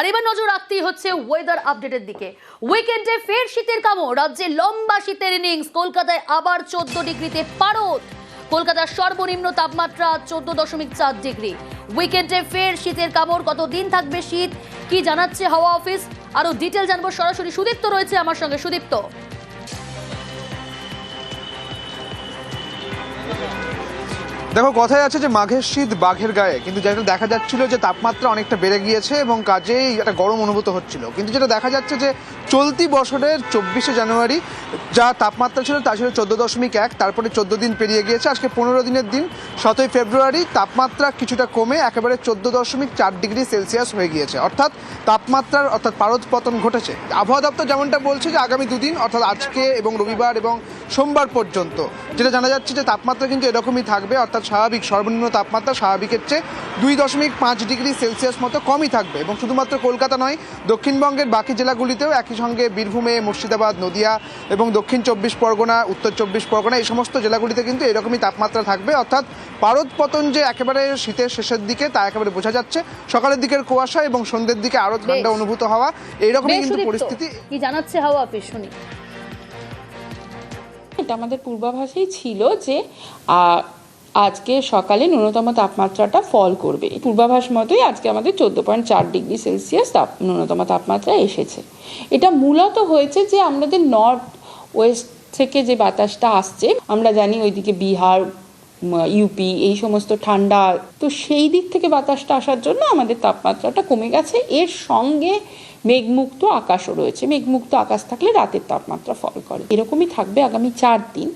আর এবার নজর রাখতেই হচ্ছে ওয়েদার আপডেটের দিকে। উইকেন্ডে ফের শীতের কামড়। রাজ্যে লম্বা শীতের ইনিংস কলকাতায় আবার চোদ্দ ডিগ্রিতে পারদ। কলকাতার সর্বনিম্ন তাপমাত্রা চোদ্দ দশমিক চার ডিগ্রি। উইকেন্ডে ফের শীতের কামড়। কতদিন থাকবে শীত? কি জানাচ্ছে হাওয়া অফিস? আরও ডিটেল জানব সরাসরি সুদীপ্ত রয়েছে আমার সঙ্গে। সুদীপ্ত। দেখো কথায় আছে যে মাঘের শীত বাঘের গায়ে, কিন্তু যেটা দেখা যাচ্ছিল যে তাপমাত্রা অনেকটা বেড়ে গিয়েছে এবং কাজেই একটা গরম অনুভূত হচ্ছিল। কিন্তু যেটা দেখা যাচ্ছে যে চলতি বছরের চব্বিশে জানুয়ারি যা তাপমাত্রা ছিল তা ছিল চোদ্দ দশমিক এক, তারপরে চোদ্দ দিন পেরিয়ে গিয়েছে। আজকে পনেরো দিনের দিন, সতই ফেব্রুয়ারি, তাপমাত্রা কিছুটা কমে একেবারে চোদ্দ দশমিক চার ডিগ্রি সেলসিয়াস হয়ে গিয়েছে। অর্থাৎ তাপমাত্রার অর্থাৎ পারদ পতন ঘটেছে। আবহাওয়া দপ্তর যেমনটা বলছে যে আগামী দুদিন, অর্থাৎ আজকে এবং রবিবার এবং সোমবার পর্যন্ত। যেটা জানা যাচ্ছে যে তাপমাত্রা কিন্তু এরকমই থাকবে অর্থাৎ স্বাভাবিক সর্বনিম্ন তাপমাত্রা স্বাভাবিকের চেয়ে দুই দশমিক পাঁচ ডিগ্রি সেলসিয়াস মতো কমই থাকবে। এবং শুধুমাত্র কলকাতা নয় দক্ষিণবঙ্গের বাকি জেলাগুলিতেও একই সঙ্গে বীরভূমে মুর্শিদাবাদ নদিয়া এবং দক্ষিণ চব্বিশ পরগনা উত্তর চব্বিশ পরগনা এই সমস্ত জেলাগুলিতে কিন্তু এরকমই তাপমাত্রা থাকবে। অর্থাৎ পারদ পতন যে একেবারে শীতের শেষের দিকে তা একেবারে বোঝা যাচ্ছে। সকালের দিকের কুয়াশা এবং সন্ধ্যের দিকে আরও ঠান্ডা অনুভূত হওয়া এইরকমই কিন্তু পরিস্থিতি। কি জানাচ্ছে হাওয়া অফিস শুনি। এটা আমাদের পূর্বাভাসেই ছিল যে আজকে সকালে ন্যূনতম তাপমাত্রাটা ফল করবে। পূর্বাভাস মতোই আজকে আমাদের চোদ্দ পয়েন্ট চার ডিগ্রি সেলসিয়াস তাপ, ন্যূনতম তাপমাত্রা এসেছে। এটা মূলত হয়েছে যে আমাদের নর্থ ওয়েস্ট থেকে যে বাতাসটা আসছে, আমরা জানি ওইদিকে বিহার ইউপি এই সমস্ত ঠান্ডা। তো সেই দিক থেকে বাতাসটা আসার জন্য আমাদের তাপমাত্রাটা কমে গেছে। এর সঙ্গে মেঘমুক্ত আকাশও রয়েছে। মেঘমুক্ত আকাশ থাকলে রাতের তাপমাত্রা ফল করে। এরকমই থাকবে আগামী চার দিন।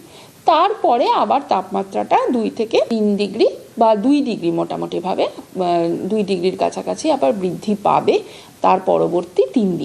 তারপরে আবার তাপমাত্রাটা দুই থেকে তিন ডিগ্রি বা দুই ডিগ্রি মোটামুটিভাবে দুই ডিগ্রির কাছাকাছি আবার বৃদ্ধি পাবে। তার পরবর্তী তিন দিন।